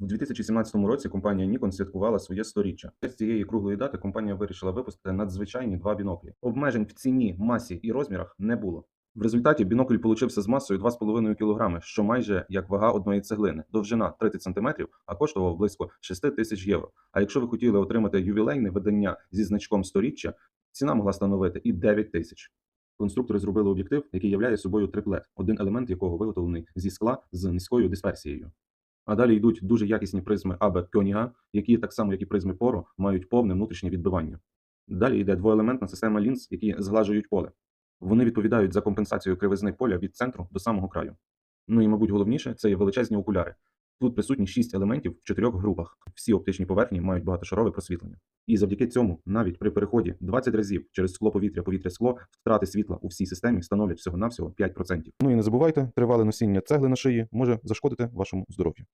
В 2017 році компанія Nikon святкувала своє сторіччя. З цієї круглої дати компанія вирішила випустити надзвичайні два біноклі. Обмежень в ціні, масі і розмірах не було. В результаті бінокль получився з масою 2,5 кг, що майже як вага одної цеглини, довжина 30 см, а коштував близько 6 тисяч євро. А якщо ви хотіли отримати ювілейне видання зі значком сторіччя, ціна могла становити і 9 тисяч. Конструктори зробили об'єктив, який являє собою триплет, один елемент якого виготовлений зі скла з низькою дисперсією. А далі йдуть дуже якісні призми Абе Кьоніга, які так само, як і призми Поро, мають повне внутрішнє відбивання. Далі йде двоелементна система лінз, які зглажують поле. Вони відповідають за компенсацію кривизни поля від центру до самого краю. Ну і, мабуть, головніше це є величезні окуляри. Тут присутні шість елементів в чотирьох групах. Всі оптичні поверхні мають багатошарове просвітлення. І завдяки цьому, навіть при переході 20 разів через скло повітря, повітря скло, втрати світла у всій системі становлять всього-навсього 5%. Ну і не забувайте, тривале носіння цегли на шиї може зашкодити вашому здоров'ю.